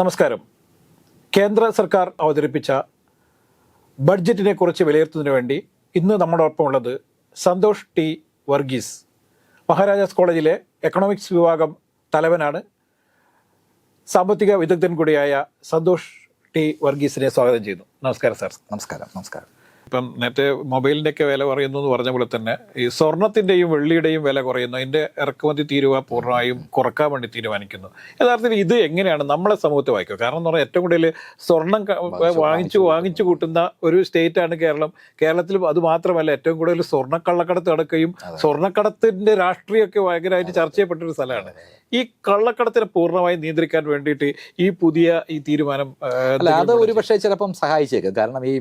നമസ്കാരം. കേന്ദ്ര സർക്കാർ അവതരിപ്പിച്ച ബഡ്ജറ്റിനെ കുറിച്ച് വിലയിരുത്തുന്നതിന് വേണ്ടി ഇന്ന് നമ്മോടൊപ്പം ഉള്ളത് സന്തോഷ് ടി വർഗീസ്. മഹാരാജാസ് കോളേജിലെ എക്കണോമിക്സ് വിഭാഗം തലവനാണ്. സാമ്പത്തിക വിദഗ്ധൻ കൂടിയായ സന്തോഷ് ടി വർഗീസിനെ സ്വാഗതം ചെയ്യുന്നു. നമസ്കാരം സാർ. നമസ്കാരം നമസ്കാരം. ഇപ്പം നേരത്തെ മൊബൈലിന്റെ ഒക്കെ വില കുറയുന്നു എന്ന് പറഞ്ഞ പോലെ തന്നെ ഈ സ്വർണത്തിന്റെയും വെള്ളിയുടെയും വില കുറയുന്നു. അതിന്റെ ഇറക്കുമതി തീരുവ പൂർണമായും കുറയ്ക്കാൻ വേണ്ടി തീരുമാനിക്കുന്നു. യഥാർത്ഥത്തിൽ ഇത് എങ്ങനെയാണ് നമ്മളെ സമൂഹത്തെ വായിക്കുക കാരണം എന്ന് പറഞ്ഞാൽ ഏറ്റവും കൂടുതൽ സ്വർണം വാങ്ങിച്ചു വാങ്ങിച്ചു കൂട്ടുന്ന ഒരു സ്റ്റേറ്റാണ് കേരളം. കേരളത്തിൽ അത് മാത്രമല്ല ഏറ്റവും കൂടുതൽ സ്വർണക്കള്ളക്കടത്ത് നടക്കുകയും സ്വർണക്കടത്തിന്റെ രാഷ്ട്രീയമൊക്കെ ഭയങ്കരമായിട്ട് ചർച്ച ചെയ്യപ്പെട്ട ഒരു സ്ഥലമാണ്. ഈ കള്ളക്കടത്തിനെ പൂർണമായി നിയന്ത്രിക്കാൻ വേണ്ടിയിട്ട് ഈ പുതിയ ഈ തീരുമാനം അത് ഒരു പക്ഷേ ചിലപ്പം സഹായിച്ചേക്കും. കാരണം ഈ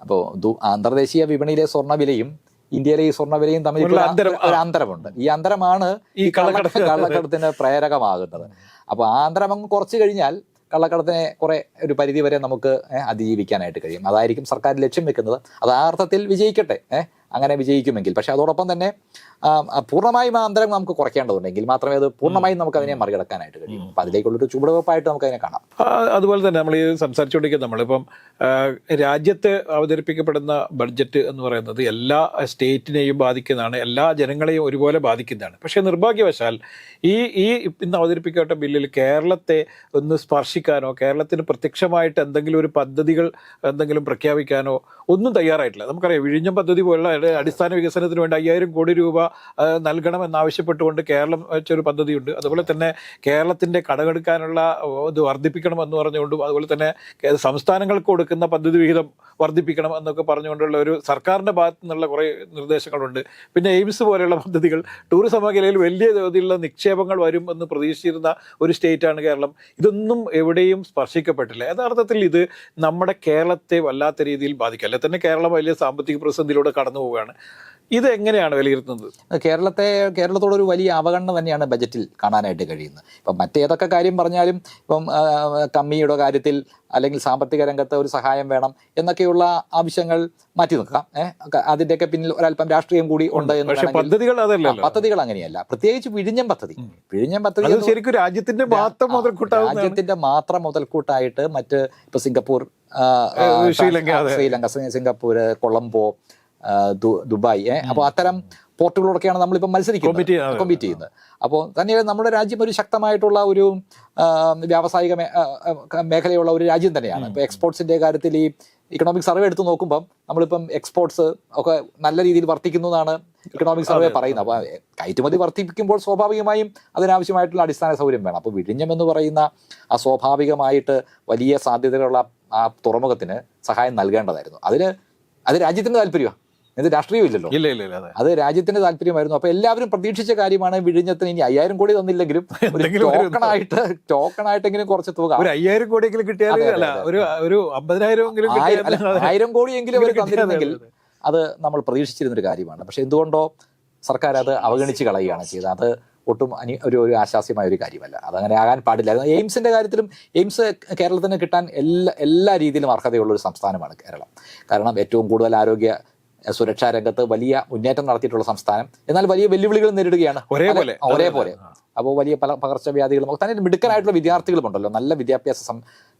അപ്പോൾ അന്തർദേശീയ വിപണിയിലെ സ്വർണ വിലയും ഇന്ത്യയിലെ ഈ സ്വർണ വിലയും തമ്മിൽ ഒരു അന്തരം, ഒരു അന്തരമുണ്ട്. ഈ അന്തരമാണ് ഈ ഈ കള്ളക്കടത്ത്. കള്ളക്കടത്തിന് പ്രേരകമാകുന്നത്. അപ്പോൾ ആ അന്തരം അങ്ങ് കുറച്ച് കഴിഞ്ഞാൽ കള്ളക്കടത്തിനെ കുറെ ഒരു പരിധി വരെ നമുക്ക് അതിജീവിക്കാനായിട്ട് കഴിയും. അതായിരിക്കും സർക്കാർ ലക്ഷ്യം വെക്കുന്നത്. അത് ആ അർത്ഥത്തിൽ വിജയിക്കട്ടെ അങ്ങനെ വിജയിക്കുമെങ്കിൽ. പക്ഷെ അതോടൊപ്പം തന്നെ പൂർണമായും അന്തരം നമുക്ക് കുറയ്ക്കേണ്ടതുണ്ടെങ്കിൽ മാത്രമേ അത് പൂർണമായും നമുക്ക് അതിനെ മറികടക്കാനായിട്ട് കഴിയും. അപ്പൊ അതിലേക്കുള്ളൊരു ചുവടുവെപ്പായിട്ട് നമുക്ക് അതിനെ കാണാം. അതുപോലെ തന്നെ നമ്മൾ ഈ സംസാരിച്ചുകൊണ്ടിരിക്കുന്ന നമ്മളിപ്പം രാജ്യത്ത് അവതരിപ്പിക്കപ്പെടുന്ന ബഡ്ജറ്റ് എന്ന് പറയുന്നത് എല്ലാ സ്റ്റേറ്റിനെയും ബാധിക്കുന്നതാണ് എല്ലാ ജനങ്ങളെയും ഒരുപോലെ ബാധിക്കുന്നതാണ്. പക്ഷേ നിർഭാഗ്യവശാൽ ഈ ഈ ഇന്ന് അവതരിപ്പിക്കപ്പെട്ട ബില്ലിൽ കേരളത്തെ ഒന്ന് സ്പർശിക്കാനോ കേരളത്തിന് പ്രത്യക്ഷമായിട്ട് എന്തെങ്കിലും ഒരു പദ്ധതികൾ എന്തെങ്കിലും പ്രഖ്യാപിക്കാനോ ഒന്നും തയ്യാറായിട്ടില്ല. നമുക്കറിയാം വിഴിഞ്ഞം പദ്ധതി പോലുള്ള അടിസ്ഥാന വികസനത്തിന് വേണ്ടി അയ്യായിരം കോടി രൂപ നൽകണമെന്നാവശ്യപ്പെട്ടുകൊണ്ട് കേരളം വെച്ചൊരു പദ്ധതിയുണ്ട്. അതുപോലെ തന്നെ കേരളത്തിന്റെ കടമെടുക്കാനുള്ള ഓ, ഇത് വർദ്ധിപ്പിക്കണം എന്ന് പറഞ്ഞുകൊണ്ടും അതുപോലെ തന്നെ സംസ്ഥാനങ്ങൾക്ക് കൊടുക്കുന്ന പദ്ധതി വിഹിതം വർദ്ധിപ്പിക്കണം എന്നൊക്കെ പറഞ്ഞുകൊണ്ടുള്ള ഒരു സർക്കാരിന്റെ ഭാഗത്തു നിന്നുള്ള കുറേ നിർദ്ദേശങ്ങളുണ്ട്. പിന്നെ എയിംസ് പോലെയുള്ള പദ്ധതികൾ ടൂറിസം മേഖലയിൽ വലിയ തോതിലുള്ള നിക്ഷേപങ്ങൾ വരും എന്ന് പ്രതീക്ഷിച്ചിരുന്ന ഒരു സ്റ്റേറ്റാണ് കേരളം. ഇതൊന്നും എവിടെയും സ്പർശിക്കപ്പെട്ടില്ല. യഥാർത്ഥത്തിൽ ഇത് നമ്മുടെ കേരളത്തെ വല്ലാത്ത രീതിയിൽ ബാധിക്കും. അല്ലെ തന്നെ കേരളം വലിയ സാമ്പത്തിക പ്രതിസന്ധിയിലൂടെ കടന്നു പോവുകയാണ് ഇത് എങ്ങനെയാണ് വിലയിരുത്തുന്നത് കേരളത്തെ കേരളത്തോടൊരു വലിയ അവഗണന തന്നെയാണ് ബജറ്റിൽ കാണാനായിട്ട് കഴിയുന്നത്. ഇപ്പം മറ്റേതൊക്കെ കാര്യം പറഞ്ഞാലും ഇപ്പം കമ്മിയുടെ കാര്യത്തിൽ അല്ലെങ്കിൽ സാമ്പത്തിക രംഗത്ത് ഒരു സഹായം വേണം എന്നൊക്കെയുള്ള ആവശ്യങ്ങൾ മാറ്റി നിൽക്കാം. ഏഹ് അതിന്റെയൊക്കെ പിന്നിൽ ഒരല്പം രാഷ്ട്രീയം കൂടി ഉണ്ട് എന്ന് പദ്ധതികൾ അതല്ല പദ്ധതികൾ അങ്ങനെയല്ല. പ്രത്യേകിച്ച് വിഴിഞ്ഞം പദ്ധതി. വിഴിഞ്ഞം പദ്ധതി ശരിക്കും രാജ്യത്തിന്റെ മാത്രം മുതൽക്കൂട്ട രാജ്യത്തിന്റെ മാത്രം മുതൽക്കൂട്ടായിട്ട് മറ്റ് ഇപ്പൊ Singapore Sri Lanka. Sri Lanka Singapore Colombo Dubai ഏഹ് അപ്പോൾ അത്തരം പോർട്ടുകളോടൊക്കെയാണ് നമ്മളിപ്പോൾ മത്സരിക്കുന്നത്. കോമ്പീറ്റ് ചെയ്യുന്നത്. അപ്പോൾ തന്നെ നമ്മുടെ രാജ്യം ഒരു ശക്തമായിട്ടുള്ള ഒരു വ്യാവസായിക മേഖലയുള്ള ഒരു രാജ്യം തന്നെയാണ്. ഇപ്പോൾ എക്സ്പോർട്സിന്റെ കാര്യത്തിൽ ഈ ഇക്കണോമിക് സർവേ എടുത്ത് നോക്കുമ്പം നമ്മളിപ്പം എക്സ്പോർട്സ് ഒക്കെ നല്ല രീതിയിൽ വർദ്ധിക്കുന്നു എന്നാണ് ഇക്കണോമിക് സർവേ പറയുന്നത്. അപ്പോൾ കയറ്റുമതി വർദ്ധിപ്പിക്കുമ്പോൾ സ്വാഭാവികമായും അതിനാവശ്യമായിട്ടുള്ള അടിസ്ഥാന സൗകര്യം വേണം. അപ്പോൾ വിഴിഞ്ഞം എന്ന് പറയുന്ന ആ സ്വാഭാവികമായിട്ട് വലിയ സാധ്യതകളുള്ള ആ തുറമുഖത്തിന് സഹായം നൽകേണ്ടതായിരുന്നു. അതിന് അത് രാജ്യത്തിന്റെ താല്പര്യമാണ് ഇത് രാഷ്ട്രീയം ഇല്ലല്ലോ ഇല്ല ഇല്ല ഇല്ല അതെ. രാജ്യത്തിന്റെ താല്പര്യമായിരുന്നു. അപ്പൊ എല്ലാവരും പ്രതീക്ഷിച്ച കാര്യമാണ് വിഴിഞ്ഞത്തിന് ഇനി അയ്യായിരം കോടി തന്നില്ലെങ്കിലും ഒരു ആയിട്ട് ടോക്കൺ ടോക്കണായിട്ട് ടോക്കണായിട്ടെങ്കിലും കുറച്ച് തുക. ഒരു അയ്യായിരം കോടിയെങ്കിലും കിട്ടിയാൽ ഒരു ഒരു അമ്പതിനായിരം ആയിരം കോടിയെങ്കിലും അവർ തന്നിരുന്നെങ്കിൽ അത്. നമ്മൾ പ്രതീക്ഷിച്ചിരുന്ന ഒരു കാര്യമാണ്. പക്ഷെ എന്തുകൊണ്ടോ സർക്കാർ അത് അവഗണിച്ച് കളയുകയാണ് ചെയ്തത്. അത് ഒട്ടും അനി ഒരു ഒരു ആശാസ്യമായ ഒരു കാര്യമല്ല. അതങ്ങനെ ആകാൻ പാടില്ല. എയിംസിന്റെ കാര്യത്തിലും എയിംസ് കേരളത്തിന് കിട്ടാൻ എല്ലാ എല്ലാ രീതിയിലും അർഹതയുള്ള ഒരു സംസ്ഥാനമാണ് കേരളം. കാരണം ഏറ്റവും കൂടുതൽ ആരോഗ്യ സുരക്ഷാ രംഗത്ത് വലിയ മുന്നേറ്റം നടത്തിയിട്ടുള്ള സംസ്ഥാനം. എന്നാൽ വലിയ വെല്ലുവിളികൾ നേരിടുകയാണ്. ഒരേപോലെ. ഒരേപോലെ. അപ്പോൾ വലിയ പല പകർച്ചവ്യാധികളും തന്നെ മിടുക്കനായിട്ടുള്ള വിദ്യാർത്ഥികളുമുണ്ടല്ലോ. നല്ല വിദ്യാഭ്യാസ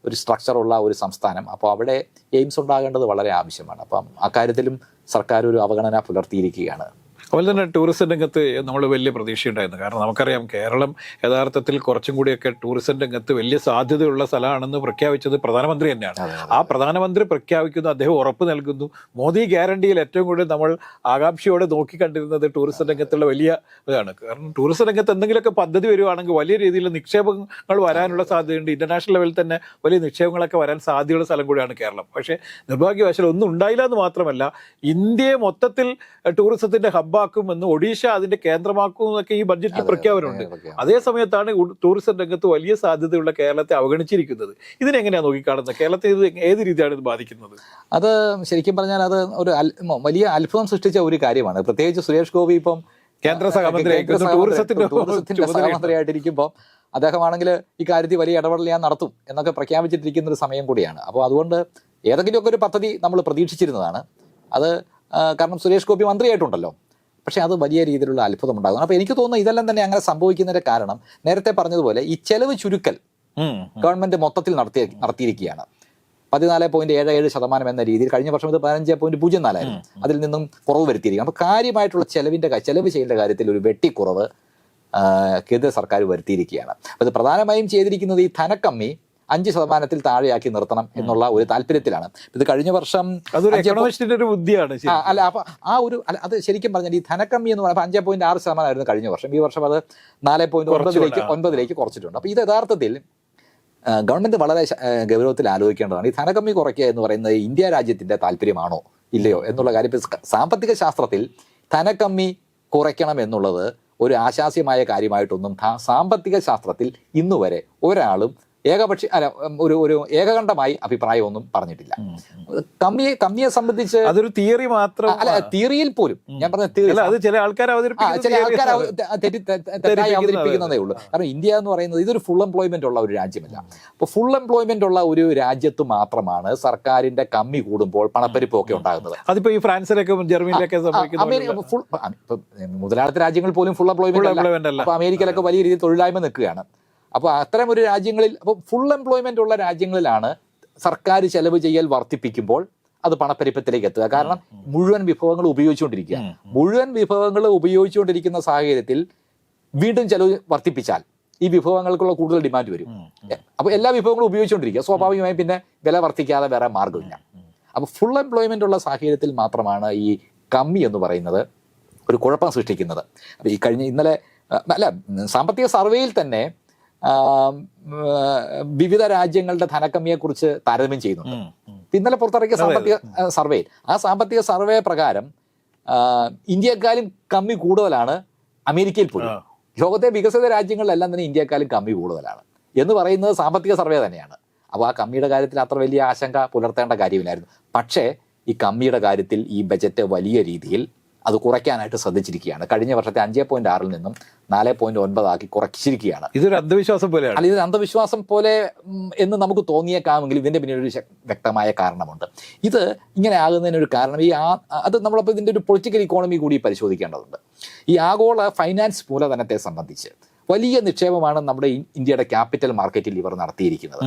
ഒരു സ്ട്രക്ചറുള്ള ഒരു സംസ്ഥാനം. അപ്പോൾ അവിടെ എയിംസ് ഉണ്ടാകേണ്ടത് വളരെ ആവശ്യമാണ്. അപ്പം അക്കാര്യത്തിലും സർക്കാർ ഒരു അവഗണന പുലർത്തിയിരിക്കുകയാണ്. അതുപോലെ തന്നെ ടൂറിസം രംഗത്ത് നമ്മൾ വലിയ പ്രതീക്ഷയുണ്ടായിരുന്നു. കാരണം നമുക്കറിയാം കേരളം യഥാർത്ഥത്തിൽ കുറച്ചും കൂടിയൊക്കെ ടൂറിസം രംഗത്ത് വലിയ സാധ്യതയുള്ള സ്ഥലമാണെന്ന് പ്രഖ്യാപിച്ചത് പ്രധാനമന്ത്രി തന്നെയാണ്. ആ പ്രധാനമന്ത്രി പ്രഖ്യാപിക്കുന്നു അദ്ദേഹം ഉറപ്പ് നൽകുന്നു. മോദി ഗ്യാരണ്ടിയിൽ ഏറ്റവും കൂടുതൽ നമ്മൾ ആകാംക്ഷയോടെ നോക്കിക്കണ്ടിരുന്നത് ടൂറിസം രംഗത്തുള്ള വലിയ ഇതാണ്. കാരണം ടൂറിസം രംഗത്ത് എന്തെങ്കിലുമൊക്കെ പദ്ധതി വരുവാണെങ്കിൽ വലിയ രീതിയിൽ നിക്ഷേപങ്ങൾ വരാനുള്ള സാധ്യതയുണ്ട്. ഇന്റർനാഷണൽ ലെവലിൽ തന്നെ വലിയ നിക്ഷേപങ്ങളൊക്കെ വരാൻ സാധ്യതയുള്ള സ്ഥലം കൂടിയാണ് കേരളം. പക്ഷേ നിർഭാഗ്യവശാൽ ഒന്നും ഉണ്ടായില്ല എന്ന് മാത്രമല്ല ഇന്ത്യയെ മൊത്തത്തിൽ ടൂറിസത്തിന്റെ ഹബ്ബാക്കും എന്ന് ഒഡീഷ അതിന്റെ കേന്ദ്രമാക്കും എന്നൊക്കെ ഈ ബഡ്ജറ്റിൽ പ്രഖ്യാപനമുണ്ട്. അതേ സമയത്താണ് ടൂറിസം രംഗത്ത് വലിയ സാധ്യതയുള്ള കേരളത്തെ അവഗണിച്ചിരിക്കുന്നത്. ഇതിനെങ്ങനെയാണ് നോക്കിക്കാണുന്നത്? കേരളത്തെ ഇത് ഏത് രീതിയാണ് ഇത് ബാധിക്കുന്നത്? അത് ശരിക്കും പറഞ്ഞാൽ അത് ഒരു വലിയ അത്ഭുതം സൃഷ്ടിച്ച ഒരു കാര്യമാണ്. പ്രത്യേകിച്ച് സുരേഷ് ഗോപി ഇപ്പം കേന്ദ്ര സഹമന്ത്രി ടൂറിസത്തിന്റെ. സഹമന്ത്രിയായിട്ടിരിക്കുമ്പോൾ അദ്ദേഹമാണെങ്കിൽ ഈ കാര്യത്തിൽ വലിയ ഇടപെടൽ ഞാൻ നടത്തും എന്നൊക്കെ പ്രഖ്യാപിച്ചിട്ടിരിക്കുന്ന ഒരു സമയം കൂടിയാണ്. അപ്പോൾ അതുകൊണ്ട് ഏതെങ്കിലുമൊക്കെ ഒരു പദ്ധതി നമ്മൾ പ്രതീക്ഷിച്ചിരുന്നതാണ്. അത് കാരണം സുരേഷ് ഗോപി മന്ത്രിയായിട്ടുണ്ടല്ലോ. പക്ഷേ അത് വലിയ രീതിയിലുള്ള അത്ഭുതം ഉണ്ടാകുന്നു അപ്പോൾ എനിക്ക് തോന്നുന്നു ഇതെല്ലാം തന്നെ അങ്ങനെ സംഭവിക്കുന്നതിന്റെ കാരണം നേരത്തെ പറഞ്ഞതുപോലെ ഈ ചെലവ് ചുരുക്കൽ. ഗവൺമെന്റ് മൊത്തത്തിൽ നടത്തി നടത്തിയിരിക്കുകയാണ്. പതിനാല് പോയിന്റ് ഏഴ് ഏഴ് ശതമാനം എന്ന രീതിയിൽ കഴിഞ്ഞ വർഷം ഇത് പതിനഞ്ച് പോയിന്റ് പൂജ്യം നാലായിരുന്നു അതിൽ നിന്നും കുറവ് വരുത്തിയിരിക്കുകയാണ്. അപ്പോൾ കാര്യമായിട്ടുള്ള ചെലവിന്റെ ചെലവ് ചെയ്യേണ്ട കാര്യത്തിൽ ഒരു വെട്ടിക്കുറവ് കേന്ദ്ര സർക്കാർ വരുത്തിയിരിക്കുകയാണ്. ഇത് പ്രധാനമായും ചെയ്തിരിക്കുന്നത് ഈ ധനക്കമ്മി അഞ്ച് ശതമാനത്തിൽ താഴെയാക്കി നിർത്തണം എന്നുള്ള ഒരു താല്പര്യത്തിലാണ്. ഇത് കഴിഞ്ഞ വർഷം ഒരു ബുദ്ധിയാണ് അല്ല അപ്പൊ ആ ഒരു അത് ശരിക്കും പറഞ്ഞാൽ ഈ ധനക്കമ്മി എന്ന് പറയുമ്പോൾ അഞ്ച് പോയിന്റ് ആറ് ശതമാനമായിരുന്നു കഴിഞ്ഞ വർഷം. ഈ വർഷം അത് നാല് പോയിന്റ് ഒൻപതിലേക്ക് ഒൻപതിലേക്ക് കുറച്ചിട്ടുണ്ട്. അപ്പൊ ഇത് യഥാർത്ഥത്തിൽ ഗവൺമെന്റ് വളരെ ഗൗരവത്തിൽ ആലോചിക്കേണ്ടതാണ്. ഈ ധനക്കമ്മി കുറയ്ക്കുക എന്ന് പറയുന്നത് ഇന്ത്യ രാജ്യത്തിന്റെ താല്പര്യമാണോ ഇല്ലയോ എന്നുള്ള കാര്യം ഇപ്പൊ സാമ്പത്തിക ശാസ്ത്രത്തിൽ ധനക്കമ്മി കുറയ്ക്കണം എന്നുള്ളത് ഒരു ആശാസ്യമായ കാര്യമായിട്ടൊന്നും സാമ്പത്തിക ശാസ്ത്രത്തിൽ ഇന്നുവരെ ഒരാളും ഏകപക്ഷി അല്ല ഒരു ഒരു ഏകകണ്ഠമായി അഭിപ്രായമൊന്നും പറഞ്ഞിട്ടില്ല. കമ്മിയെ കമ്മിയെ സംബന്ധിച്ച് അതൊരു തിയറി മാത്രം അല്ല തിയറിയിൽ പോലും ഞാൻ പറഞ്ഞ തിയറി അത് ചില ആൾക്കാർ ചില ആൾക്കാർ തെറ്റി തെറ്റായി അവതരിപ്പിക്കുന്നതേ ഉള്ളൂ. കാരണം ഇന്ത്യ എന്ന് പറയുന്നത് ഇതൊരു ഫുൾ എംപ്ലോയ്മെന്റ് ഉള്ള ഒരു രാജ്യമല്ല. അപ്പോൾ ഫുൾ എംപ്ലോയ്മെന്റ് ഉള്ള ഒരു രാജ്യത്ത് മാത്രമാണ് സർക്കാരിന്റെ കമ്മി കൂടുമ്പോൾ പണപ്പെരുപ്പൊക്കെ ഉണ്ടാകുന്നത്. അതിപ്പോ ഈ ഫ്രാൻസിലൊക്കെ ജർമ്മനിയിലൊക്കെ മുതലാളിത്ത രാജ്യങ്ങൾ പോലും ഫുൾ എംപ്ലോയ്മെന്റ് അമേരിക്കയിലൊക്കെ വലിയ രീതിയിൽ തൊഴിലായ്മ നിൽക്കുകയാണ്. അപ്പോൾ അത്തരം ഒരു രാജ്യങ്ങളിൽ അപ്പോൾ ഫുൾ എംപ്ലോയ്മെന്റ് ഉള്ള രാജ്യങ്ങളിലാണ് സർക്കാർ ചെലവ് ചെയ്യൽ വർദ്ധിപ്പിക്കുമ്പോൾ അത് പണപ്പെരുപ്പത്തിലേക്ക് എത്തുക. കാരണം മുഴുവൻ വിഭവങ്ങൾ ഉപയോഗിച്ചുകൊണ്ടിരിക്കുക. മുഴുവൻ വിഭവങ്ങൾ ഉപയോഗിച്ചുകൊണ്ടിരിക്കുന്ന സാഹചര്യത്തിൽ വീണ്ടും ചെലവ് വർദ്ധിപ്പിച്ചാൽ ഈ വിഭവങ്ങൾക്കുള്ള കൂടുതൽ ഡിമാൻഡ് വരും. അപ്പോൾ എല്ലാ വിഭവങ്ങളും ഉപയോഗിച്ചുകൊണ്ടിരിക്കുക. സ്വാഭാവികമായും പിന്നെ വില വർദ്ധിക്കാതെ വേറെ മാർഗമില്ല അപ്പോൾ ഫുൾ എംപ്ലോയ്മെന്റ് ഉള്ള സാഹചര്യത്തിൽ മാത്രമാണ് ഈ കമ്മി എന്ന് പറയുന്നത് ഒരു കുഴപ്പം സൃഷ്ടിക്കുന്നത്. അപ്പോൾ ഈ കഴിഞ്ഞ ഇന്നലെ അല്ല സാമ്പത്തിക സർവേയിൽ തന്നെ വിവിധ രാജ്യങ്ങളുടെ ധനക്കമ്മിയെക്കുറിച്ച് താരതമ്യം ചെയ്യുന്നുണ്ട്. ഇന്നലെ പുറത്തിറക്കിയ സാമ്പത്തിക സർവേയിൽ സർവേ. ആ സാമ്പത്തിക സർവേ പ്രകാരം ഇന്ത്യക്കാലും കമ്മി കൂടുതലാണ് അമേരിക്കയിൽ പോലും. ലോകത്തെ വികസിത രാജ്യങ്ങളിലെല്ലാം തന്നെ ഇന്ത്യക്കാലും കമ്മി കൂടുതലാണ്. എന്ന് പറയുന്നത് സാമ്പത്തിക സർവേ തന്നെയാണ്. അപ്പോൾ ആ കമ്മിയുടെ കാര്യത്തിൽ അത്ര വലിയ ആശങ്ക പുലർത്തേണ്ട കാര്യമില്ലായിരുന്നു. പക്ഷേ ഈ കമ്മിയുടെ കാര്യത്തിൽ ഈ ബജറ്റ് വലിയ രീതിയിൽ അത് കുറയ്ക്കാനായിട്ട് ശ്രദ്ധിച്ചിരിക്കുകയാണ്. കഴിഞ്ഞ വർഷത്തെ അഞ്ച് പോയിന്റ് ആറിൽ നിന്നും നാല് പോയിന്റ് ഒൻപതാക്കി കുറച്ചിരിക്കുകയാണ്. ഇതൊരു അന്ധവിശ്വാസം പോലെ അല്ല ഇത് അന്ധവിശ്വാസം പോലെ എന്ന് നമുക്ക് തോന്നിയേക്കാമെങ്കിലും ഇതിന്റെ പിന്നിൽ ഒരു വ്യക്തമായ കാരണമുണ്ട്. ഇത് ഇങ്ങനെ ആകുന്നതിനൊരു കാരണം ഈ ആ അത് നമ്മളപ്പോൾ ഇതിന്റെ ഒരു പൊളിറ്റിക്കൽ ഇക്കോണമി കൂടി പരിശോധിക്കേണ്ടതുണ്ട്. ഈ ആഗോള ഫൈനാൻസ് മൂലധനത്തെ സംബന്ധിച്ച് വലിയ നിക്ഷേപമാണ് നമ്മുടെ ഇന്ത്യയുടെ ക്യാപിറ്റൽ മാർക്കറ്റിൽ ഇവർ നടത്തിയിരിക്കുന്നത്.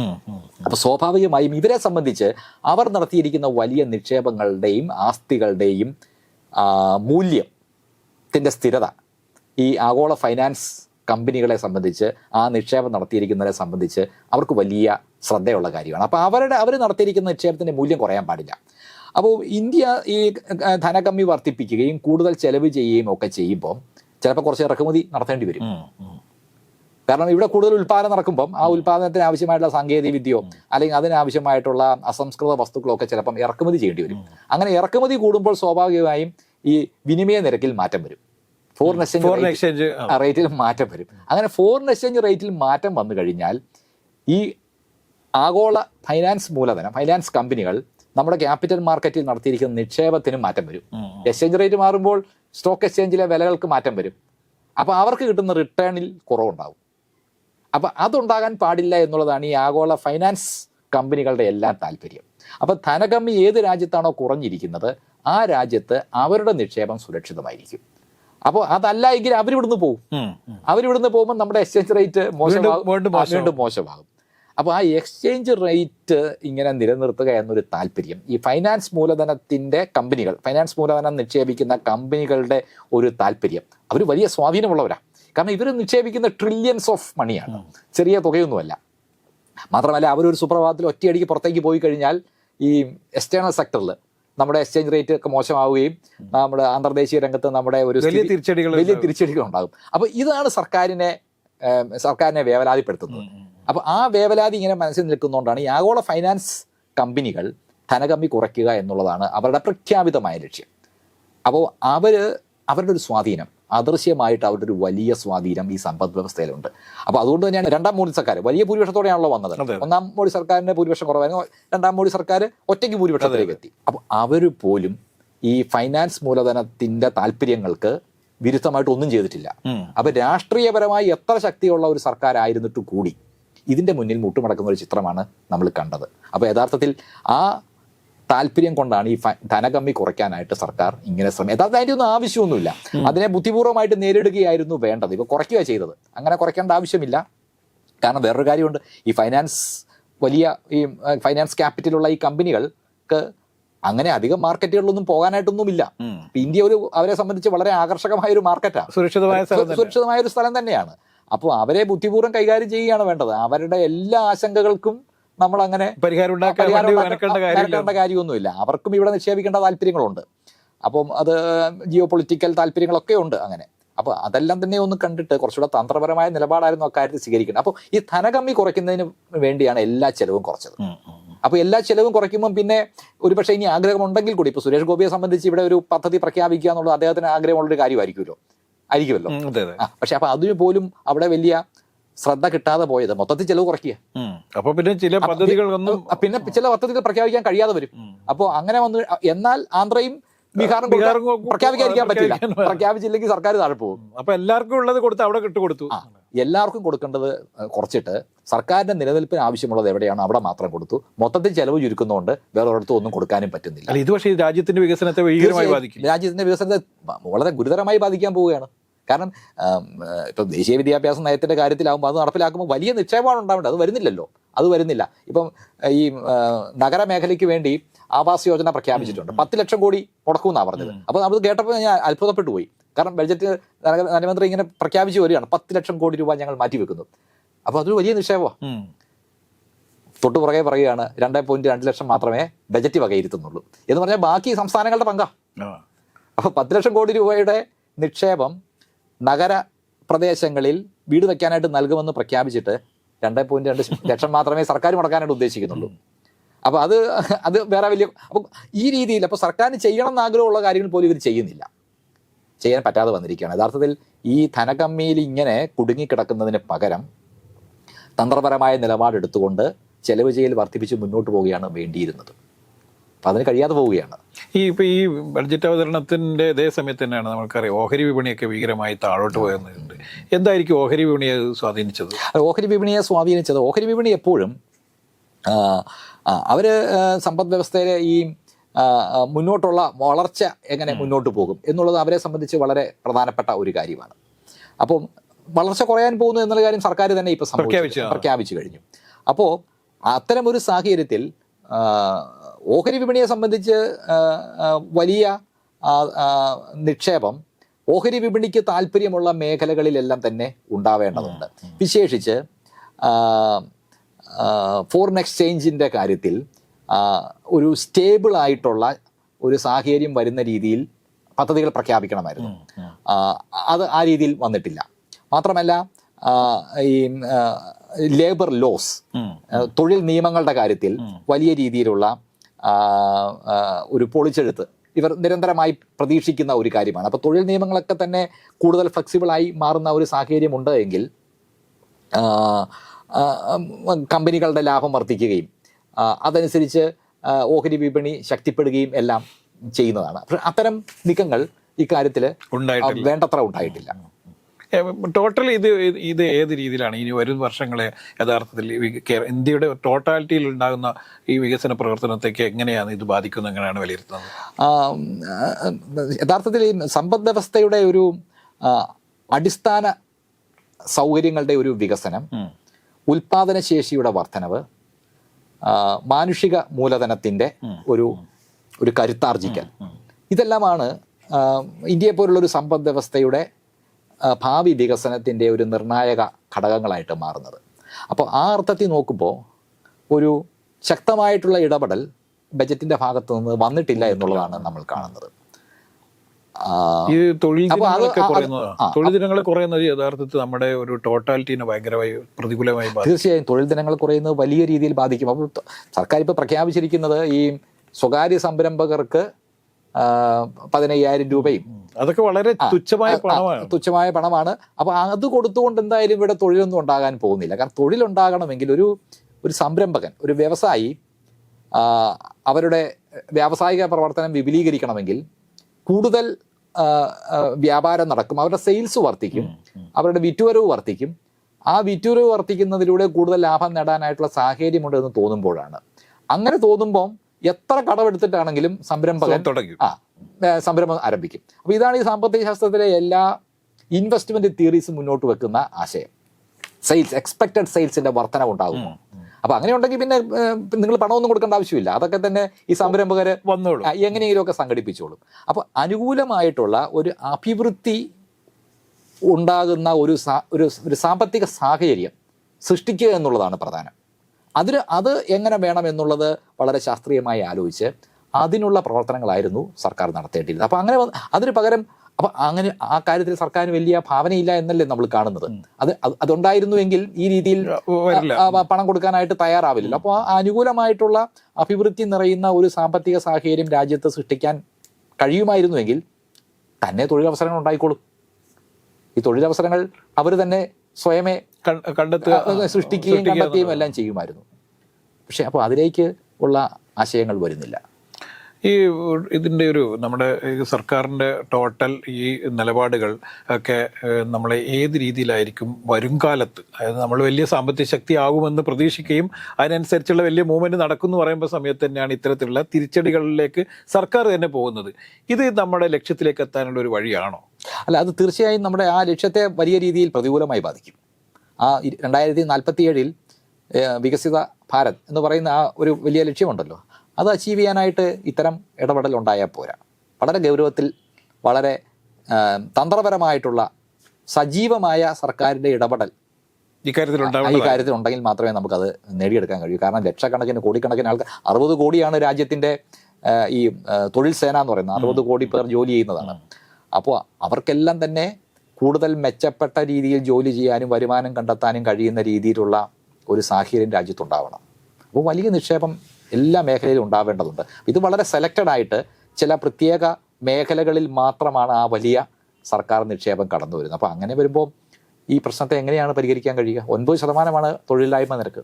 അപ്പോൾ സ്വാഭാവികമായും ഇവരെ സംബന്ധിച്ച് അവർ നടത്തിയിരിക്കുന്ന വലിയ നിക്ഷേപങ്ങളുടെയും ആസ്തികളുടെയും ആ, മൂല്യത്തിന്റെ സ്ഥിരത ഈ ആഗോള ഫൈനാൻസ് കമ്പനികളെ സംബന്ധിച്ച് ആ നിക്ഷേപം നടത്തിയിരിക്കുന്നവരെ സംബന്ധിച്ച് അവർക്ക് വലിയ ശ്രദ്ധയുള്ള കാര്യമാണ്. അപ്പോൾ അവരുടെ അവർ നടത്തിയിരിക്കുന്ന നിക്ഷേപത്തിന്റെ മൂല്യം കുറയാൻ പാടില്ല. അപ്പോൾ ഇന്ത്യ ഈ ധനകമ്മി വർദ്ധിപ്പിക്കുകയും കൂടുതൽ ചെലവ് ചെയ്യുകയും ഒക്കെ ചെയ്യുമ്പോൾ ചിലപ്പോൾ കുറച്ച് ഇറക്കുമതി നടത്തേണ്ടി വരും. കാരണം ഇവിടെ കൂടുതൽ ഉൽപ്പാദനം നടക്കുമ്പം ആ ഉൽപ്പാദനത്തിന് ആവശ്യമായിട്ടുള്ള സാങ്കേതിക വിദ്യയോ അല്ലെങ്കിൽ അതിനാവശ്യമായിട്ടുള്ള അസംസ്കൃത വസ്തുക്കളോ ഒക്കെ ചിലപ്പം ഇറക്കുമതി ചെയ്യേണ്ടി വരും. അങ്ങനെ ഇറക്കുമതി കൂടുമ്പോൾ സ്വാഭാവികമായും ഈ വിനിമയ നിരക്കിൽ മാറ്റം വരും. ഫോറിൻ എക്സ്ചേഞ്ച് എക്സ്ചേഞ്ച് റേറ്റിൽ മാറ്റം വരും. അങ്ങനെ ഫോറിൻ എക്സ്ചേഞ്ച് റേറ്റിൽ മാറ്റം വന്നു കഴിഞ്ഞാൽ ഈ ആഗോള ഫൈനാൻസ് മൂലധനം ഫൈനാൻസ് കമ്പനികൾ നമ്മുടെ ക്യാപിറ്റൽ മാർക്കറ്റിൽ നടത്തിയിരിക്കുന്ന നിക്ഷേപത്തിനും മാറ്റം വരും. എക്സ്ചേഞ്ച് റേറ്റ് മാറുമ്പോൾ സ്റ്റോക്ക് എക്സ്ചേഞ്ചിലെ വിലകൾക്ക് മാറ്റം വരും. അപ്പോൾ അവർക്ക് കിട്ടുന്ന റിട്ടേണിൽ കുറവുണ്ടാവും. അപ്പോൾ അതുണ്ടാകാൻ പാടില്ല എന്നുള്ളതാണ് ഈ ആഗോള ഫൈനാൻസ് കമ്പനികളുടെ എല്ലാം താല്പര്യം. അപ്പോൾ ധനകമ്മി ഏത് രാജ്യത്താണോ കുറഞ്ഞിരിക്കുന്നത് ആ രാജ്യത്ത് അവരുടെ നിക്ഷേപം സുരക്ഷിതമായിരിക്കും. അപ്പോൾ അതല്ല എങ്കിൽ അവരിവിടുന്ന് പോകും. അവരിവിടുന്ന് പോകുമ്പോൾ നമ്മുടെ എക്സ്ചേഞ്ച് റേറ്റ് മോശമാകും. വീണ്ടും മോശമാകും. അപ്പോൾ ആ എക്സ്ചേഞ്ച് റേറ്റ് ഇങ്ങനെ നിലനിർത്തുക എന്നൊരു താല്പര്യം ഈ ഫൈനാൻസ് മൂലധനത്തിന്റെ കമ്പനികൾ ഫൈനാൻസ് മൂലധനം നിക്ഷേപിക്കുന്ന കമ്പനികളുടെ ഒരു താല്പര്യം. അവർ വലിയ സ്വാധീനമുള്ളവരാണ് കാരണം ഇവർ നിക്ഷേപിക്കുന്ന ട്രില്യൻസ് ഓഫ് മണിയാണ് ചെറിയ തുകയൊന്നുമല്ല. മാത്രമല്ല അവരൊരു സുപ്രഭാതത്തിൽ ഒറ്റയടിക്ക് പുറത്തേക്ക് പോയി കഴിഞ്ഞാൽ ഈ എക്സ്റ്റേണൽ സെക്ടറിൽ നമ്മുടെ എക്സ്ചേഞ്ച് റേറ്റ് ഒക്കെ മോശമാവുകയും നമ്മുടെ അന്തർദേശീയ രംഗത്ത് നമ്മുടെ ഒരു വലിയ തിരിച്ചടികൾ വലിയ തിരിച്ചടികൾ ഉണ്ടാകും. അപ്പോൾ ഇതാണ് സർക്കാരിനെ സർക്കാരിനെ വേവലാതിപ്പെടുത്തുന്നത്. അപ്പോൾ ആ വേവലാതി ഇങ്ങനെ മനസ്സിൽ നിൽക്കുന്നതുകൊണ്ടാണ് ഈ ആഗോള ഫൈനാൻസ് കമ്പനികൾ ധനകമ്മി കുറയ്ക്കുക എന്നുള്ളതാണ് അവരുടെ പ്രഖ്യാപിതമായ ലക്ഷ്യം. അപ്പോൾ അവർ അവരുടെ ഒരു സ്വാധീനം അദൃശ്യമായിട്ട് അവരുടെ ഒരു വലിയ സ്വാധീനം ഈ സമ്പദ് വ്യവസ്ഥയിലുണ്ട്. അപ്പോൾ അതുകൊണ്ട് തന്നെയാണ് രണ്ടാം മോഡി സർക്കാർ വലിയ ഭൂരിപക്ഷത്തോടെയാണല്ലോ വന്നത്. ഒന്നാം മോഡി സർക്കാരിന്റെ ഭൂരിപക്ഷം കുറവായിരുന്നു. രണ്ടാം മോഡി സർക്കാർ ഒറ്റയ്ക്ക് ഭൂരിപക്ഷത്തിലേക്ക് എത്തി. അപ്പോൾ അവർ പോലും ഈ ഫൈനാൻസ് മൂലധനത്തിന്റെ താല്പര്യങ്ങൾക്ക് വിരുദ്ധമായിട്ട് ഒന്നും ചെയ്തിട്ടില്ല. അപ്പോൾ അപ്പൊ രാഷ്ട്രീയപരമായി എത്ര ശക്തിയുള്ള ഒരു സർക്കാർ ആയിരുന്നിട്ട് കൂടി ഇതിന്റെ മുന്നിൽ മുട്ടുമടക്കുന്ന ഒരു ചിത്രമാണ് നമ്മൾ കണ്ടത്. അപ്പൊ യഥാർത്ഥത്തിൽ ആ താല്പര്യം കൊണ്ടാണ് ഈ ധനകമ്മി കുറയ്ക്കാനായിട്ട് സർക്കാർ ഇങ്ങനെ ശ്രമം യഥാർത്ഥ അതിന്റെ ഒന്നും ആവശ്യമൊന്നുമില്ല അതിനെ ബുദ്ധിപൂർവമായിട്ട് നേരിടുകയായിരുന്നു വേണ്ടത്. ഇപ്പോൾ കുറയ്ക്കുക ചെയ്തത്. അങ്ങനെ കുറയ്ക്കേണ്ട ആവശ്യമില്ല. കാരണം വേറൊരു കാര്യമുണ്ട്. ഈ ഫൈനാൻസ് വലിയ ഈ ഫൈനാൻസ് ക്യാപിറ്റലുള്ള ഈ കമ്പനികൾക്ക് അങ്ങനെ അധികം മാർക്കറ്റുകളിലൊന്നും പോകാനായിട്ടൊന്നുമില്ല. ഇന്ത്യ ഒരു അവരെ സംബന്ധിച്ച് വളരെ ആകർഷകമായ ഒരു മാർക്കറ്റാണ് സുരക്ഷിതമായ സുരക്ഷിതമായ ഒരു സ്ഥലം തന്നെയാണ്. അപ്പോൾ അവരെ ബുദ്ധിപൂർവം കൈകാര്യം ചെയ്യുകയാണ് വേണ്ടത്. അവരുടെ എല്ലാ ആശങ്കകൾക്കും നമ്മൾ അങ്ങനെ പരിഹാരം ഉണ്ടാക്കാൻ പരിഹാരം വേണ്ടി ഉണ്ടാക്കാൻ- മെനക്കേണ്ട കാര്യമില്ല. മെനക്കേണ്ട കാര്യമൊന്നുമില്ല. അവർക്കും ഇവിടെ നിക്ഷേപിക്കേണ്ട താല്പര്യങ്ങളുണ്ട്. അപ്പം അത് ജിയോ പൊളിറ്റിക്കൽ താല്പര്യങ്ങളൊക്കെ ഉണ്ട് അങ്ങനെ. അപ്പോൾ അതെല്ലാം തന്നെ ഒന്ന് കണ്ടിട്ട് കുറച്ചുകൂടെ തന്ത്രപരമായ നിലപാടായിരുന്നു അക്കാര്യത്തിൽ സ്വീകരിക്കുന്നത് അപ്പോൾ ഈ ധനകമ്മി കുറയ്ക്കുന്നതിന് വേണ്ടിയാണ് എല്ലാ ചെലവും കുറച്ചത്. അപ്പോൾ എല്ലാ ചെലവും കുറയ്ക്കുമ്പോൾ പിന്നെ ഒരുപക്ഷെ ഇനി ആഗ്രഹമുണ്ടെങ്കിൽ കൂടി ഇപ്പോൾ സുരേഷ് ഗോപിയെ സംബന്ധിച്ച് ഇവിടെ ഒരു പദ്ധതി പ്രഖ്യാപിക്കുക എന്നുള്ളത് അദ്ദേഹത്തിന് ആഗ്രഹമുള്ളൊരു കാര്യമായിരിക്കുമല്ലോ. ആയിരിക്കുമല്ലോ. പക്ഷെ അപ്പൊ അതിന് പോലും അവിടെ വലിയ ശ്രദ്ധ കിട്ടാതെ പോയത്. മൊത്തത്തിൽ ചിലവ് കുറയ്ക്കുക. അപ്പൊ പിന്നെ ചില പദ്ധതികളൊന്നും ആ, പിന്നെ ചില പദ്ധതികൾ പ്രഖ്യാപിക്കാൻ കഴിയാതെ വരും. അപ്പോൾ അങ്ങനെ വന്നു എന്നാൽ ആന്ധ്രയും ബീഹാറും പ്രഖ്യാപിക്കാതിരിക്കാൻ പറ്റില്ല. പ്രഖ്യാപിച്ചില്ലെങ്കിൽ സർക്കാർ താഴെ പോകും. അപ്പൊ എല്ലാവർക്കും ഉള്ളത് കൊടുത്ത് അവിടെ കിട്ടു കൊടുത്തു. എല്ലാവർക്കും കൊടുക്കേണ്ടത് കുറച്ചിട്ട് സർക്കാരിന്റെ നിലനിൽപ്പിന് ആവശ്യമുള്ളത് എവിടെയാണോ അവിടെ മാത്രം കൊടുത്തു. മൊത്തത്തിൽ ചെലവ് ചുരുക്കുന്നതുകൊണ്ട് വേറെ ഒരിടത്തും ഒന്നും കൊടുക്കാനും പറ്റുന്നില്ല. ഇത് പക്ഷേ രാജ്യത്തിന്റെ വികസനത്തെ രാജ്യത്തിന്റെ വികസനത്തെ വളരെ ഗുരുതരമായി ബാധിക്കാൻ പോവുകയാണ്. കാരണം ഇപ്പം ദേശീയ വിദ്യാഭ്യാസ നയത്തിന്റെ കാര്യത്തിലാകുമ്പോൾ അത് നടപ്പിലാക്കുമ്പോൾ വലിയ നിക്ഷേപമാണ് ഉണ്ടാവേണ്ടത് അത് വരുന്നില്ലല്ലോ. അത് വരുന്നില്ല. ഇപ്പം ഈ നഗരമേഖലയ്ക്ക് വേണ്ടി ആവാസ് യോജന പ്രഖ്യാപിച്ചിട്ടുണ്ട്. പത്ത് ലക്ഷം കോടി മുടക്കുമെന്നാണ് പറഞ്ഞത്. അപ്പോൾ അത് കേട്ടപ്പോൾ ഞാൻ അത്ഭുതപ്പെട്ടു പോയി. കാരണം ബഡ്ജറ്റ് ധന- ധനമന്ത്രി ഇങ്ങനെ പ്രഖ്യാപിച്ചു വരികയാണ്. പത്ത് ലക്ഷം കോടി രൂപ ഞങ്ങൾ മാറ്റിവെക്കുന്നു. അപ്പോൾ അതൊരു വലിയ നിക്ഷേപമാണ് തൊട്ടു പുറകെ പറയുകയാണ് രണ്ടേ പോയിന്റ് രണ്ട് ലക്ഷം മാത്രമേ ബജറ്റ് വകയിരുത്തുന്നുള്ളൂ. എന്ന് പറഞ്ഞാൽ ബാക്കി സംസ്ഥാനങ്ങളുടെ പങ്കാ. അപ്പോൾ പത്ത് ലക്ഷം കോടി രൂപയുടെ നിക്ഷേപം നഗര പ്രദേശങ്ങളിൽ വീട് വെക്കാനായിട്ട് നൽകുമെന്ന് പ്രഖ്യാപിച്ചിട്ട് രണ്ടേ പോയിന്റ് രണ്ട് ലക്ഷം മാത്രമേ സർക്കാർ മുടക്കാനായിട്ട് ഉദ്ദേശിക്കുന്നുള്ളൂ. അപ്പോൾ അത് അത് വേറെ വലിയ അപ്പോൾ ഈ രീതിയിൽ അപ്പോൾ സർക്കാരിന് ചെയ്യണം എന്ന് ആഗ്രഹമുള്ള കാര്യങ്ങൾ പോലും ഇവർ ചെയ്യുന്നില്ല. ചെയ്യാൻ പറ്റാതെ വന്നിരിക്കുകയാണ്. യഥാർത്ഥത്തിൽ ഈ ധനകമ്മിയിൽ ഇങ്ങനെ കുടുങ്ങിക്കിടക്കുന്നതിന് പകരം തന്ത്രപരമായ നിലപാടെടുത്തുകൊണ്ട് ചെലവ് ചെയ്യൽ വർദ്ധിപ്പിച്ച് മുന്നോട്ട് പോവുകയാണ് വേണ്ടിയിരുന്നത്. അപ്പം അതിന് കഴിയാതെ പോവുകയാണ്. ഈ ഇപ്പൊ ഈ ബഡ്ജറ്റ് അവതരണത്തിന്റെ ഇതേ സമയത്ത് തന്നെയാണ് നമുക്കറിയാം ഓഹരി വിപണിയൊക്കെ ഭീകരമായി താഴോട്ട് പോയെന്നുണ്ട് എന്തായിരിക്കും ഓഹരി വിപണിയെ സ്വാധീനിച്ചത്? ഓഹരി വിപണിയെ സ്വാധീനിച്ചത് ഓഹരി വിപണി എപ്പോഴും അവർ സമ്പദ് വ്യവസ്ഥയിലെ ഈ മുന്നോട്ടുള്ള വളർച്ച എങ്ങനെ മുന്നോട്ട് പോകും എന്നുള്ളത് അവരെ സംബന്ധിച്ച് വളരെ പ്രധാനപ്പെട്ട ഒരു കാര്യമാണ്. അപ്പം വളർച്ച കുറയാൻ പോകുന്നു എന്നുള്ള കാര്യം സർക്കാർ തന്നെ ഇപ്പൊ പ്രഖ്യാപിച്ചു. കഴിഞ്ഞു. അപ്പോൾ അത്തരം ഒരു സാഹചര്യത്തിൽ ഓഹരി വിപണിയെ സംബന്ധിച്ച് വലിയ നിക്ഷേപം ഓഹരി വിപണിക്ക് താല്പര്യമുള്ള മേഖലകളിലെല്ലാം തന്നെ ഉണ്ടാവേണ്ടതുണ്ട്. വിശേഷിച്ച് ഫോറിൻ എക്സ്ചേഞ്ചിന്റെ കാര്യത്തിൽ ഒരു സ്റ്റേബിൾ ആയിട്ടുള്ള ഒരു സാഹചര്യം വരുന്ന രീതിയിൽ പദ്ധതികൾ പ്രഖ്യാപിക്കണമായിരുന്നു. അത് ആ രീതിയിൽ വന്നിട്ടില്ല. മാത്രമല്ല ഈ ലേബർ ലോസ് തൊഴിൽ നിയമങ്ങളുടെ കാര്യത്തിൽ വലിയ രീതിയിലുള്ള ഒരു പൊളിച്ചെഴുത്ത്. ഇവർ നിരന്തരമായി പ്രതീക്ഷിക്കുന്ന ഒരു കാര്യമാണ്. അപ്പോൾ തൊഴിൽ നിയമങ്ങളൊക്കെ തന്നെ കൂടുതൽ ഫ്ലെക്സിബിളായി മാറുന്ന ഒരു സാഹചര്യമുണ്ട് എങ്കിൽ കമ്പനികളുടെ ലാഭം വർദ്ധിക്കുകയും അതനുസരിച്ച് ഓഹരി വിപണി ശക്തിപ്പെടുകയും എല്ലാം ചെയ്യുന്നതാണ്. അത്തരം നീക്കങ്ങൾ ഇക്കാര്യത്തിൽ വേണ്ടത്ര ഉണ്ടായിട്ടില്ല. ടോട്ടൽ ഇത് ഇത് ഏത് രീതിയിലാണ്? ഇനി വരും വർഷങ്ങളെ യഥാർത്ഥത്തിൽ ഇന്ത്യയുടെ ടോട്ടാലിറ്റിയിൽ ഉണ്ടാകുന്ന ഈ വികസന പ്രവർത്തനത്തേക്ക് എങ്ങനെയാണ് ഇത് ബാധിക്കുന്നത്? എങ്ങനെയാണ് വിലയിരുത്തുന്നത്? യഥാർത്ഥത്തിൽ ഈ സമ്പദ് വ്യവസ്ഥയുടെ ഒരു അടിസ്ഥാന സൗകര്യങ്ങളുടെ ഒരു വികസനം. ഉൽപാദനശേഷിയുടെ വർധനവ് മാനുഷിക മൂലധനത്തിന്റെ ഒരു ഒരു കരുത്താർജിക്കൽ. ഇതെല്ലാമാണ് ഇന്ത്യയെ പോലുള്ള ഒരു സമ്പദ് വ്യവസ്ഥയുടെ ഭാവി വികസനത്തിന്റെ ഒരു നിർണായക ഘടകങ്ങളായിട്ട് മാറുന്നത്. അപ്പോൾ ആ അർത്ഥത്തിൽ നോക്കുമ്പോൾ ഒരു ശക്തമായിട്ടുള്ള ഇടപെടൽ ബജറ്റിന്റെ ഭാഗത്തു നിന്ന് വന്നിട്ടില്ല എന്നുള്ളതാണ് നമ്മൾ കാണുന്നത്. തൊഴിൽ ദിനങ്ങളൊക്കെ തൊഴിൽ ദിനങ്ങൾ കുറയുന്നത് യഥാർത്ഥത്തിൽ നമ്മുടെ ഒരു ടോട്ടാലിറ്റിനെ ഭയങ്കരമായി പ്രതികൂലമായി തീർച്ചയായും തൊഴിൽ ദിനങ്ങൾ കുറയുന്നത് വലിയ രീതിയിൽ ബാധിക്കും. അപ്പോൾ സർക്കാർ ഇപ്പോൾ പ്രഖ്യാപിച്ചിരിക്കുന്നത് ഈ സ്വകാര്യ സംരംഭകർക്ക് പതിനയ്യായിരം രൂപയും അതൊക്കെ വളരെ തുച്ഛമായ പണമാണ്. തുച്ഛമായ പണമാണ്. അപ്പോൾ അത് കൊടുത്തുകൊണ്ട് എന്തായാലും ഇവിടെ തൊഴിലൊന്നും ഉണ്ടാകാൻ പോകുന്നില്ല. കാരണം തൊഴിലുണ്ടാകണമെങ്കിൽ ഒരു ഒരു സംരംഭകൻ ഒരു വ്യവസായി അവരുടെ വ്യാവസായിക പ്രവർത്തനം വിപുലീകരിക്കണമെങ്കിൽ കൂടുതൽ വ്യാപാരം നടക്കും. അവരുടെ സെയിൽസ് വർദ്ധിക്കും. അവരുടെ വിറ്റുവരവ് വർദ്ധിക്കും. ആ വിറ്റുവരവ് വർദ്ധിക്കുന്നതിലൂടെ കൂടുതൽ ലാഭം നേടാനായിട്ടുള്ള സാഹചര്യമുണ്ട് എന്ന് തോന്നുമ്പോഴാണ്. അങ്ങനെ തോന്നുമ്പോൾ എത്ര കടമെടുത്തിട്ടാണെങ്കിലും സംരംഭകൻ തുടങ്ങി. ആ സംരംഭം ആരംഭിക്കും. അപ്പോൾ ഇതാണ് ഈ സാമ്പത്തിക ശാസ്ത്രത്തിലെ എല്ലാ ഇൻവെസ്റ്റ്മെന്റ് തിയറീസും മുന്നോട്ട് വെക്കുന്ന ആശയം. സെയിൽസ് എക്സ്പെക്റ്റഡ് സെയിൽസിന്റെ വർധന ഉണ്ടാകുമോ അപ്പൊ അങ്ങനെ ഉണ്ടെങ്കിൽ പിന്നെ നിങ്ങൾ പണമൊന്നും കൊടുക്കേണ്ട ആവശ്യമില്ല. അതൊക്കെ തന്നെ ഈ സംരംഭകര് വന്നോളൂ. എങ്ങനെയെങ്കിലുമൊക്കെ സംഘടിപ്പിച്ചോളും. അപ്പോൾ അനുകൂലമായിട്ടുള്ള ഒരു അഭിവൃദ്ധി ഉണ്ടാകുന്ന ഒരു ഒരു ഒരു സാമ്പത്തിക സാഹചര്യം സൃഷ്ടിക്കുക എന്നുള്ളതാണ് പ്രധാനം. അതിന് അത് എങ്ങനെ വേണം എന്നുള്ളത് വളരെ ശാസ്ത്രീയമായി ആലോചിച്ച് അതിനുള്ള പ്രവർത്തനങ്ങളായിരുന്നു സർക്കാർ നടത്തേണ്ടിയിരുന്നത്. അപ്പോൾ അങ്ങനെ അതിന് പകരം അപ്പം അങ്ങനെ ആ കാര്യത്തിൽ സർക്കാരിന് വലിയ ഭാവനയില്ല എന്നല്ലേ നമ്മൾ കാണുന്നത്? അത് അത് അതുണ്ടായിരുന്നുവെങ്കിൽ ഈ രീതിയിൽ പണം കൊടുക്കാനായിട്ട് തയ്യാറാവില്ലല്ലോ. അപ്പോൾ ആ അനുകൂലമായിട്ടുള്ള അഭിവൃദ്ധി നിറയുന്ന ഒരു സാമ്പത്തിക സാഹചര്യം രാജ്യത്ത് സൃഷ്ടിക്കാൻ കഴിയുമായിരുന്നുവെങ്കിൽ തന്നെ തൊഴിലവസരങ്ങൾ ഉണ്ടായിക്കോളും. ഈ തൊഴിലവസരങ്ങൾ അവർ തന്നെ സ്വയമേ കണ്ടെത്തുക സൃഷ്ടിക്കുകയും കണ്ടെത്തുകയും എല്ലാം ചെയ്യുമായിരുന്നു. പക്ഷെ അപ്പോൾ അതിലേക്ക് ഉള്ള ആശയങ്ങൾ വരുന്നില്ല. ഈ ഇതിന്റെ ഒരു നമ്മുടെ സർക്കാരിന്റെ ടോട്ടൽ ഈ നിലപാടുകൾ ഒക്കെ നമ്മളെ ഏത് രീതിയിലായിരിക്കും വരും കാലത്ത് അതായത് നമ്മൾ വലിയ സാമ്പത്തിക ശക്തി ആകുമെന്ന് പ്രതീക്ഷിക്കുകയും അതിനനുസരിച്ചുള്ള വലിയ മൂവ്മെന്റ് നടക്കുന്നു പറയുമ്പോൾ സമയത്ത് തന്നെയാണ് ഇത്തരത്തിലുള്ള തിരിച്ചടികളിലേക്ക് സർക്കാർ തന്നെ പോകുന്നത്. ഇത് നമ്മുടെ ലക്ഷ്യത്തിലേക്ക് എത്താനുള്ള ഒരു വഴിയാണോ? അല്ല അത് തീർച്ചയായും നമ്മുടെ ആ ലക്ഷ്യത്തെ വലിയ രീതിയിൽ പ്രതികൂലമായി ബാധിക്കും. ആ രണ്ടായിരത്തി നാൽപ്പത്തിയേഴിൽ വികസിത ഭാരത് എന്ന് പറയുന്ന ആ ഒരു വലിയ ലക്ഷ്യമുണ്ടല്ലോ. അത് അച്ചീവ് ചെയ്യാനായിട്ട് ഇത്തരം ഇടപെടൽ ഉണ്ടായാൽ പോരാ. വളരെ ഗൗരവത്തിൽ വളരെ തന്ത്രപരമായിട്ടുള്ള സജീവമായ സർക്കാരിന്റെ ഇടപെടൽ. ഇക്കാര്യത്തിൽ ഈ ഉണ്ടാവേണ്ടത് കാര്യത്തിൽ ഉണ്ടെങ്കിൽ മാത്രമേ നമുക്കത് നേടിയെടുക്കാൻ കഴിയൂ. കാരണം ലക്ഷക്കണക്കിന് കോടിക്കണക്കിന് ആൾക്കാർ അറുപത് കോടിയാണ് രാജ്യത്തിന്റെ ഈ തൊഴിൽ സേന എന്ന് പറയുന്നത്. അറുപത് കോടി പേർ ജോലി ചെയ്യുന്നതാണ്. അപ്പോൾ അവർക്കെല്ലാം തന്നെ കൂടുതൽ മെച്ചപ്പെട്ട രീതിയിൽ ജോലി ചെയ്യാനും വരുമാനം കണ്ടെത്താനും കഴിയുന്ന രീതിയിലുള്ള ഒരു സാഹചര്യം രാജ്യത്തുണ്ടാവണം. അപ്പോൾ വലിയ നിക്ഷേപം എല്ലാ മേഖലയിലും ഉണ്ടാവേണ്ടതുണ്ട്. ഇത് വളരെ സെലക്റ്റഡ് ആയിട്ട് ചില പ്രത്യേക മേഖലകളിൽ മാത്രമാണ് ആ വലിയ സർക്കാർ നിക്ഷേപം കടന്നു വരുന്നത്. അപ്പോൾ അങ്ങനെ വരുമ്പോൾ ഈ പ്രശ്നത്തെ എങ്ങനെയാണ് പരിഹരിക്കാൻ കഴിയുക? ഒൻപത് ശതമാനമാണ് തൊഴിലില്ലായ്മ നിരക്ക്.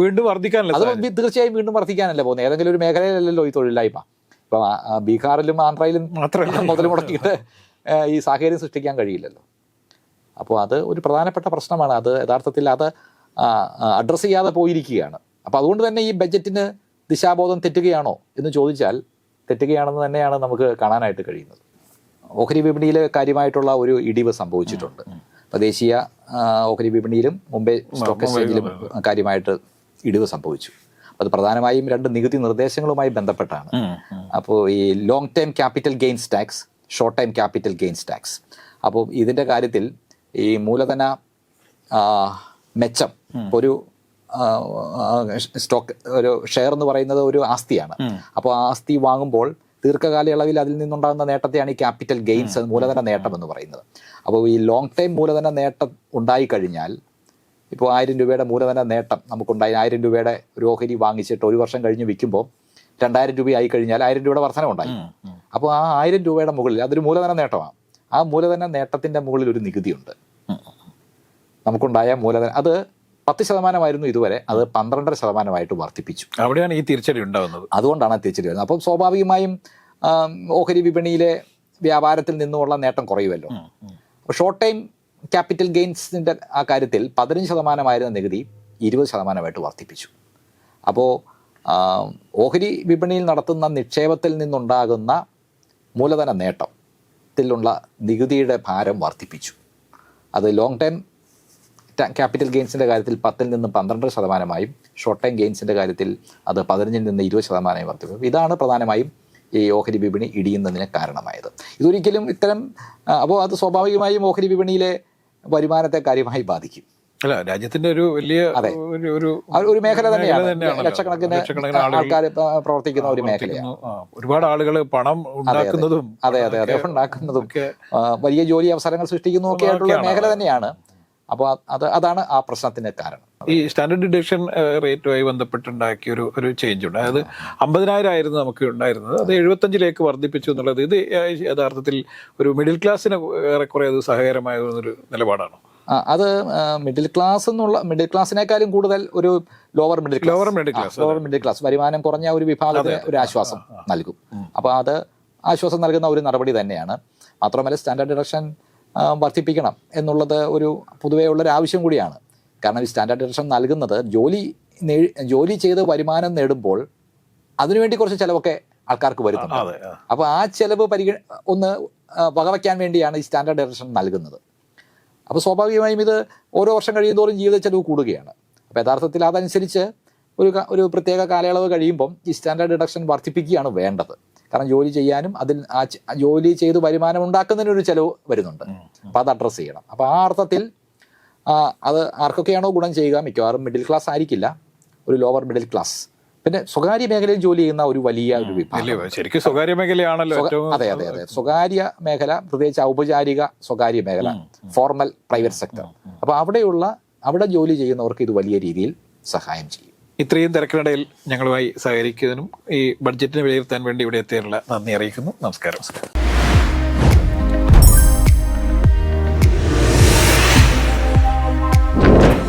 വീണ്ടും അത് തീർച്ചയായും വീണ്ടും വർദ്ധിക്കാനല്ലേ പോകുന്നത്? ഏതെങ്കിലും ഒരു മേഖലയിലല്ലല്ലോ ഈ തൊഴിലില്ലായ്മ. ഇപ്പം ബീഹാറിലും ആന്ധ്രയിലും മാത്രമല്ല മുതൽ മുടക്കിയിട്ട് ഈ സാഹചര്യം സൃഷ്ടിക്കാൻ കഴിയില്ലല്ലോ. അപ്പോൾ അത് ഒരു പ്രധാനപ്പെട്ട പ്രശ്നമാണ്. അത് യഥാർത്ഥത്തിൽ അത് അഡ്രസ്സ് ചെയ്യാതെ പോയിരിക്കുകയാണ്. അപ്പോൾ അതുകൊണ്ട് തന്നെ ഈ ബജറ്റിന് ദിശാബോധം തെറ്റുകയാണോ എന്ന് ചോദിച്ചാൽ തെറ്റുകയാണെന്ന് തന്നെയാണ് നമുക്ക് കാണാനായിട്ട് കഴിയുന്നത്. ഓഹരി വിപണിയിൽ കാര്യമായിട്ടുള്ള ഒരു ഇടിവ് സംഭവിച്ചിട്ടുണ്ട്. അപ്പോൾ ദേശീയ ഓഹരി വിപണിയിലും മുംബൈ സ്റ്റോക്ക് എക്സ്ചേഞ്ചിലും കാര്യമായിട്ട് ഇടിവ് സംഭവിച്ചു. അത് പ്രധാനമായും രണ്ട് നികുതി നിർദ്ദേശങ്ങളുമായി ബന്ധപ്പെട്ടാണ്. അപ്പോൾ ഈ long time capital gains tax short time capital gains tax അപ്പോൾ ഇതിന്റെ കാര്യത്തിൽ ഈ മൂലധന മെച്ചം ഒരു സ്റ്റോക്ക് ഒരു ഷെയർ എന്ന് പറയുന്നത് ഒരു ആസ്തിയാണ്. അപ്പോൾ ആ ആസ്തി വാങ്ങുമ്പോൾ ദീർഘകാലയളവിൽ അതിൽ നിന്നുണ്ടാകുന്ന നേട്ടത്തെയാണ് ഈ ക്യാപിറ്റൽ ഗെയിൻസ് മൂലധന നേട്ടം എന്ന് പറയുന്നത്. അപ്പോൾ ഈ ലോങ് ടൈം മൂലധന നേട്ടം ഉണ്ടായിക്കഴിഞ്ഞാൽ ഇപ്പോൾ ആയിരം രൂപയുടെ മൂലധന നേട്ടം നമുക്കുണ്ടായി. ആയിരം രൂപയുടെ ഒരു ഓഹരി വാങ്ങിച്ചിട്ട് ഒരു വർഷം കഴിഞ്ഞ് വിൽക്കുമ്പോൾ രണ്ടായിരം രൂപയായി കഴിഞ്ഞാൽ ആയിരം രൂപയുടെ വർധന ഉണ്ടായി. അപ്പോൾ ആ ആയിരം രൂപയുടെ മുകളിൽ അതൊരു മൂലധന നേട്ടമാണ്. ആ മൂലധന നേട്ടത്തിന്റെ മുകളിൽ ഒരു നികുതിയുണ്ട്. നമുക്കുണ്ടായ മൂലധന അത് പത്ത് ശതമാനമായിരുന്നു ഇതുവരെ. അത് പന്ത്രണ്ടര ശതമാനമായിട്ട് വർദ്ധിപ്പിച്ചു. അവിടെയാണ് ഈ തിരിച്ചടി ഉണ്ടാകുന്നത്. അതുകൊണ്ടാണ് തിരിച്ചടി വരുന്നത്. അപ്പം സ്വാഭാവികമായും ഓഹരി വിപണിയിലെ വ്യാപാരത്തിൽ നിന്നുമുള്ള നേട്ടം കുറയുമല്ലോ. അപ്പോൾ ഷോർട്ട് ടൈം ക്യാപിറ്റൽ ഗെയിൻസിന്റെ ആ കാര്യത്തിൽ പതിനഞ്ച് ശതമാനമായിരുന്ന നികുതി ഇരുപത് ശതമാനമായിട്ട് വർദ്ധിപ്പിച്ചു. അപ്പോൾ ഓഹരി വിപണിയിൽ നടത്തുന്ന നിക്ഷേപത്തിൽ നിന്നുണ്ടാകുന്ന മൂലധന നേട്ടത്തിലുള്ള നികുതിയുടെ ഭാരം വർദ്ധിപ്പിച്ചു. അത് ലോങ് ടൈം ക്യാപിറ്റൽ ഗെയിൻസിന്റെ കാര്യത്തിൽ പത്തിൽ നിന്ന് പന്ത്രണ്ട് ശതമാനമായും ഷോർട്ട് ടൈം ഗെയിൻസിന്റെ കാര്യത്തിൽ അത് പതിനഞ്ചിൽ നിന്ന് ഇരുപത് ശതമാനമായി വർദ്ധിപ്പിക്കും. ഇതാണ് പ്രധാനമായും ഈ ഓഹരി വിപണി ഇടിയുന്നതിന് കാരണമായത്. ഇതൊരിക്കലും ഇത്തരം അപ്പോൾ അത് സ്വാഭാവികമായും ഓഹരി വിപണിയിലെ വരുമാനത്തെ കാര്യമായി ബാധിക്കും. അല്ല രാജ്യത്തിന്റെ ഒരു വലിയ അതെ. ഒരു ഒരു മേഖല തന്നെയാണ്. ലക്ഷക്കണക്കിന് ആൾക്കാർ പ്രവർത്തിക്കുന്ന ഒരു മേഖലയാണ്. ഒരുപാട് ആളുകൾ പണം ഉണ്ടാക്കുന്നതും അതെ അതെ അതെ. ഉണ്ടാക്കുന്നതും വലിയ ജോലി അവസരങ്ങൾ സൃഷ്ടിക്കുന്നതും ഒക്കെ ആയിട്ടുള്ള മേഖല തന്നെയാണ്. അപ്പോൾ അത് അതാണ് ആ പ്രശ്നത്തിന് കാരണം. ഈ സ്റ്റാൻഡേർഡ് ഡിഡക്ഷൻ റേറ്റുമായി ബന്ധപ്പെട്ടുണ്ടാക്കിയ ഒരു ഒരു ചേഞ്ച് ഉണ്ട്. അതായത് അമ്പതിനായിരം ആയിരുന്നു നമുക്ക് ഉണ്ടായിരുന്നത്. അത് എഴുപത്തഞ്ചിലേക്ക് വർദ്ധിപ്പിച്ചു എന്നുള്ളത് ഇത് യഥാർത്ഥത്തിൽ ഒരു മിഡിൽ ക്ലാസ്സിന് ഏറെക്കുറെ അത് സഹകരമായ ഒരു നിലപാടാണ്. അത് മിഡിൽ ക്ലാസ് എന്നുള്ള മിഡിൽ ക്ലാസ്സിനേക്കാളും കൂടുതൽ ഒരു lower middle lower middle class lower middle class വരുമാനം കുറഞ്ഞ ഒരു വിഭാഗത്തിന് ഒരു ആശ്വാസം നൽകും. അപ്പോൾ അത് ആശ്വാസം നൽകുന്ന ഒരു നടപടി തന്നെയാണ്. മാത്രമല്ല സ്റ്റാൻഡേർഡ് ഡിഡക്ഷൻ വർദ്ധിപ്പിക്കണം എന്നുള്ളത് ഒരു പൊതുവേ ഉള്ളൊരു ആവശ്യം കൂടിയാണ്. കാരണം ഈ സ്റ്റാൻഡേർഡ് ഡിഡക്ഷൻ നൽകുന്നത് ജോലി ജോലി ചെയ്ത് വരുമാനം നേടുമ്പോൾ അതിനുവേണ്ടി കുറച്ച് ചിലവൊക്കെ ആൾക്കാർക്ക് വരുന്നുണ്ട്. അപ്പോൾ ആ. ചിലവ് പരിഗ ഒന്ന് വകവയ്ക്കാൻ വേണ്ടിയാണ് ഈ സ്റ്റാൻഡേർഡ് ഡിഡക്ഷൻ നൽകുന്നത്. അപ്പോൾ സ്വാഭാവികമായും ഇത് ഓരോ വർഷം കഴിയുന്നതോറും ജീവിത ചെലവ് കൂടുകയാണ്. അപ്പോൾ യഥാർത്ഥത്തിൽ അതനുസരിച്ച് ഒരു ഒരു പ്രത്യേക കാലയളവ് കഴിയുമ്പം ഈ സ്റ്റാൻഡേർഡ് ഡിഡക്ഷൻ വർദ്ധിപ്പിക്കുകയാണ് വേണ്ടത്. കാരണം ജോലി ചെയ്യാനും അതിൽ ആ ജോലി ചെയ്ത് വരുമാനം ഉണ്ടാക്കുന്നതിനൊരു ചിലവ് വരുന്നുണ്ട്. അപ്പോൾ അത് അഡ്രസ്സ് ചെയ്യണം. അപ്പോൾ ആ അർത്ഥത്തിൽ അത് ആർക്കൊക്കെയാണോ ഗുണം ചെയ്യുക മിക്കവാറും മിഡിൽ ക്ലാസ് ആയിരിക്കില്ല. ഒരു ലോവർ മിഡിൽ ക്ലാസ് പിന്നെ സ്വകാര്യ മേഖലയിൽ ജോലി ചെയ്യുന്ന ഒരു വലിയ ഒരു വിഭാഗം. ശരിക്കും സ്വകാര്യ മേഖലയാണല്ലോ അതെ അതെ അതെ. സ്വകാര്യ മേഖല പ്രത്യേകിച്ച് ഔപചാരിക സ്വകാര്യ മേഖല ഫോർമൽ പ്രൈവറ്റ് സെക്ടർ അപ്പോൾ അവിടെയുള്ള അവിടെ ജോലി ചെയ്യുന്നവർക്ക് ഇത് വലിയ രീതിയിൽ സഹായം ചെയ്യും. ഇത്രയും തിരക്കിനിടയിൽ ഞങ്ങളുമായി സഹകരിക്കുന്നതിനും ഈ ബഡ്ജറ്റിനെ വിലയിരുത്താൻ വേണ്ടി ഇവിടെ എത്തിയതിനുള്ള നന്ദി അറിയിക്കുന്നു. നമസ്കാരം.